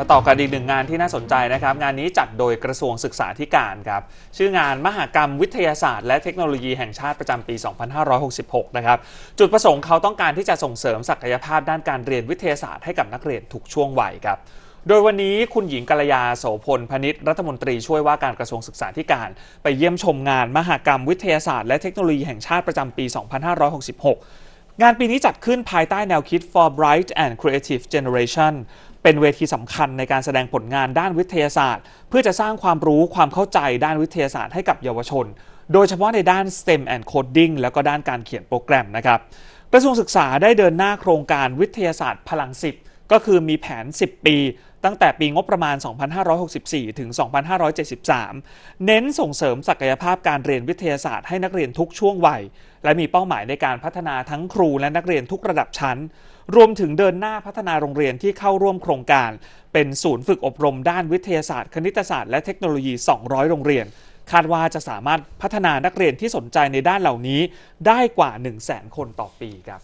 มาต่อกันอีกหนึ่งงานที่น่าสนใจนะครับ งานนี้จัดโดยกระทรวงศึกษาธิการครับ ชื่องานมหกรรมวิทยาศาสตร์ และเทคโนโลยีแห่งชาติประจำปี 2566 นะครับ จุดประสงค์เขาต้องการที่จะส่งเสริมศักยภาพด้านการเรียนวิทยาศาสตร์ให้กับนักเรียนทุกช่วงวัยครับโดยวันนี้คุณหญิงกัลยาโสพลพนิษฐ์รัฐมนตรีช่วยว่าการกระทรวงศึกษาธิการ ไปเยี่ยมชมงานมหกรรมวิทยาศาสตร์และเทคโนโลยีแห่งชาติประจำปี 2566 งานปีนี้จัดขึ้นภายใต้แนวคิด for bright and creative generation เป็นเวทีสำคัญในการแสดงผลงานด้านวิทยาศาสตร์ เพื่อจะสร้างความรู้ความเข้าใจด้านวิทยาศาสตร์ให้กับเยาวชน โดยเฉพาะในด้าน STEM and coding แล้วก็ด้านการเขียนโปรแกรมนะครับกระทรวงศึกษาได้เดินหน้าโครงการวิทยาศาสตร์พลังสิบ ก็คือมีแผน 10 ปี ตั้งแต่ปีงบประมาณ 2564 ถึง 2573 เน้นส่งเสริมศักยภาพการเรียนวิทยาศาสตร์ให้นักเรียนทุกช่วงวัย และมีเป้าหมายในการพัฒนาทั้งครูและนักเรียนทุกระดับชั้น รวมถึงเดินหน้าพัฒนาโรงเรียนที่เข้าร่วมโครงการ เป็นศูนย์ฝึกอบรมด้านวิทยาศาสตร์ คณิตศาสตร์และเทคโนโลยี 200 โรงเรียนคาดว่าจะสามารถพัฒนานักเรียนที่สนใจในด้านเหล่านี้ได้กว่า 1 0 0 0 0 0 คนต่อปีครับ